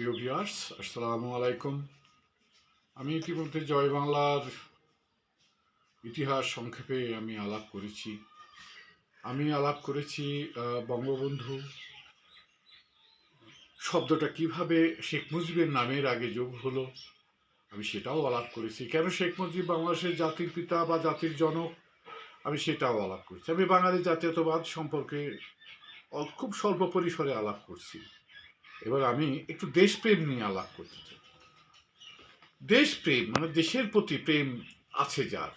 প্রিয় ভিউয়ার্স আসসালামু আলাইকুম। আমি ইতিমধ্যে জয় বাংলার ইতিহাস সংক্ষেপে আমি আলাপ করেছি। আমি আলাপ করেছি বঙ্গবন্ধু শব্দটা কীভাবে শেখ মুজিবের নামের আগে যোগ হলো, আমি সেটাও আলাপ করেছি। কেন শেখ মুজিব বাংলাদেশের জাতির পিতা বা জাতির জনক, আমি সেটাও আলাপ করছি। আমি বাঙালি জাতীয়তাবাদ সম্পর্কে খুব স্বল্প পরিসরে আলাপ করছি। এবার আমি একটু দেশপ্রেম নিয়ে আলাপ করতে চাই। দেশপ্রেম মানে দেশের প্রতি প্রেম আছে যার।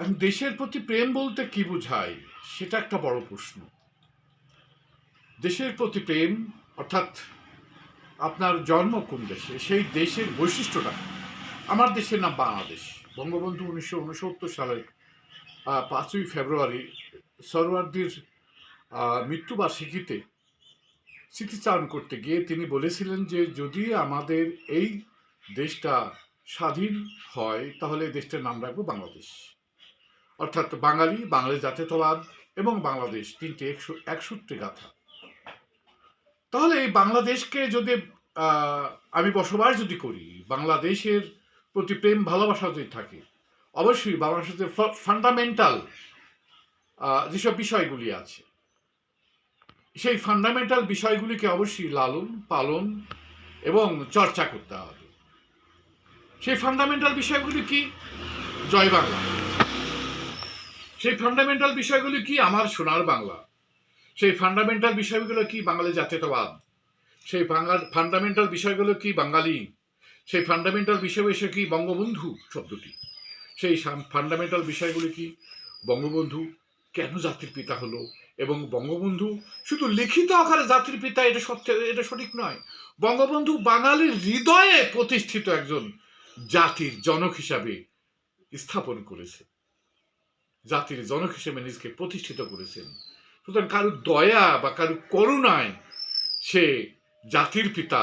এখন দেশের প্রতি প্রেম বলতে কি বোঝায়? সেটা একটা বড় প্রশ্ন। দেশের প্রতি প্রেম, অর্থাৎ আপনার জন্ম কোন দেশে, সেই দেশের বৈশিষ্ট্যটা আমার দেশের নাম বাংলাদেশ। বঙ্গবন্ধু উনিশশো উনসত্তর সালের পাঁচই ফেব্রুয়ারি সরওয়ার্দির মৃত্যুবার্ষিকীতে স্মৃতিচারণ করতে গিয়ে তিনি বলেছিলেন যে, যদি আমাদের এই দেশটা স্বাধীন হয়, তাহলে দেশটার নাম রাখব বাংলাদেশ। অর্থাৎ বাঙালি বাঙালি জাতীয়তাবাদ এবং বাংলাদেশ তিনটে একশো এক সূত্রে গাথা। তাহলে এই বাংলাদেশকে যদি আমি বসবাস যদি করি, বাংলাদেশের প্রতি প্রেম, ভালোবাসা যদি থাকে, অবশ্যই বাংলাদেশের ফান্ডামেন্টাল যেসব বিষয়গুলি আছে সেই ফান্ডামেন্টাল বিষয়গুলিকে অবশ্যই লালন, পালন এবং চর্চা করতে হবে। সেই ফান্ডামেন্টাল বিষয়গুলি কি? জয় বাংলা। সেই ফান্ডামেন্টাল বিষয়গুলি কি? আমার সোনার বাংলা। সেই ফান্ডামেন্টাল বিষয়গুলো কি? বাঙালি জাতীয়তাবাদ। সেই ফান্ডামেন্টাল বিষয়গুলো কি? বাঙালি। সেই ফান্ডামেন্টাল বিষয় কি? বঙ্গবন্ধু শব্দটি। সেই ফান্ডামেন্টাল বিষয়গুলি কি? বঙ্গবন্ধু কেন জাতির পিতা হলো? এবং বঙ্গবন্ধু শুধু লিখিত আকারে জাতির পিতা, এটা সত্য, এটা সঠিক নয়। বঙ্গবন্ধু বাঙালির হৃদয়ে প্রতিষ্ঠিত একজন জাতির জনক হিসাবে স্থাপন করেছে। জাতির জনক হিসেবে নিজকে প্রতিষ্ঠিত করেছেন। সুতরাং কারুর দয়া বা কারুর করুণায় সে জাতির পিতা,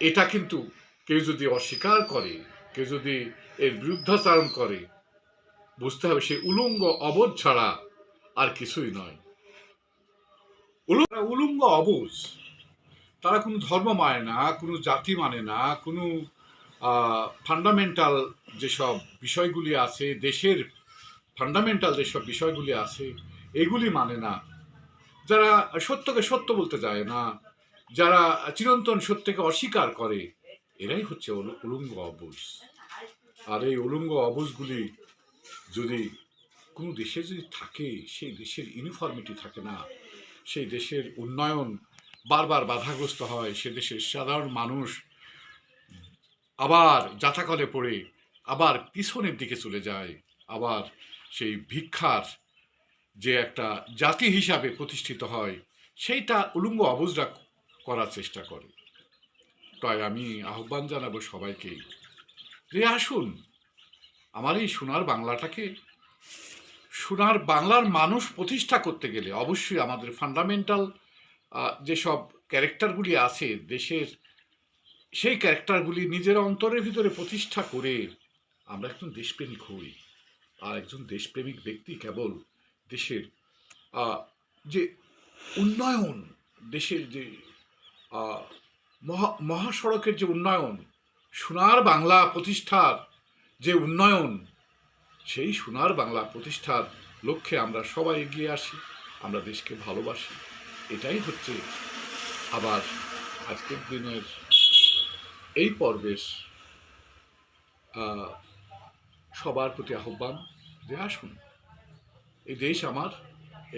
এটা কিন্তু কেউ যদি অস্বীকার করে, কেউ যদি এর বিরুদ্ধাচারণ করে, বুঝতে হবে সে উলঙ্গ অবোধ ছাড়া আর কিছুই নয়। উলঙ্গ অবুজ। তারা কোনো ধর্ম মানে না, কোনো জাতি মানে না, কোনো ফান্ডামেন্টাল যেসব বিষয়গুলি আছে, দেশের ফান্ডামেন্টাল যেসব বিষয়গুলি আছে, এগুলি মানে না। যারা সত্যকে সত্য বলতে যায় না, যারা চিরন্তন সত্যকে অস্বীকার করে, এরাই হচ্ছে উল- উলঙ্গ অবুজ। আর এই উলঙ্গ অবুজগুলি যদি কোনো দেশে যদি থাকে, সেই দেশের ইউনিফর্মিটি থাকে না, সেই দেশের উন্নয়ন বারবার বাধাগ্রস্ত হয়, সে দেশের সাধারণ মানুষ আবার যাতাকলে পড়ে, আবার পিছনের দিকে চলে যায়, আবার সেই ভিক্ষার যে একটা জাতি হিসাবে প্রতিষ্ঠিত হয়, সেইটা উলঙ্গ অবুজরা করার চেষ্টা করে। তাই আমি আহ্বান জানাব সবাইকে যে আসুন, আমার এই সোনার বাংলাটাকে সোনার বাংলার মানুষ প্রতিষ্ঠা করতে গেলে অবশ্যই আমাদের ফান্ডামেন্টাল যেসব ক্যারেক্টারগুলি আছে দেশের, সেই ক্যারেক্টারগুলি নিজের অন্তরের ভিতরে প্রতিষ্ঠা করে আমরা একজন দেশপ্রেমিক হই। আর একজন দেশপ্রেমিক ব্যক্তি কেবল দেশের যে উন্নয়ন, দেশের যে মহা, মহাসড়কের যে উন্নয়ন, সোনার বাংলা প্রতিষ্ঠার যে উন্নয়ন সেই সোনার বাংলা প্রতিষ্ঠার লক্ষ্যে আমরা সবাই এগিয়ে আসি, আমরা দেশকে ভালোবাসি। এটাই হচ্ছে আবার আজকের দিনের এই পর্বের সবার প্রতি আহ্বান যে আসুন, এই দেশ আমার,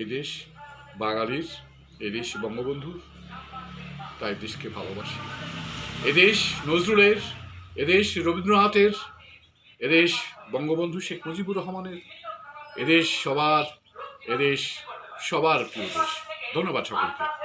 এই দেশ বাঙালির, এই দেশ বঙ্গবন্ধুর, তাই দেশকে ভালোবাসি। এদেশ নজরুলের এদেশ রবীন্দ্রনাথের এদেশ বঙ্গবন্ধু শেখ মুজিবুর রহমানের। এদেশ সবার এদেশ সবার প্রিয় দেশ। ধন্যবাদ সকলকে।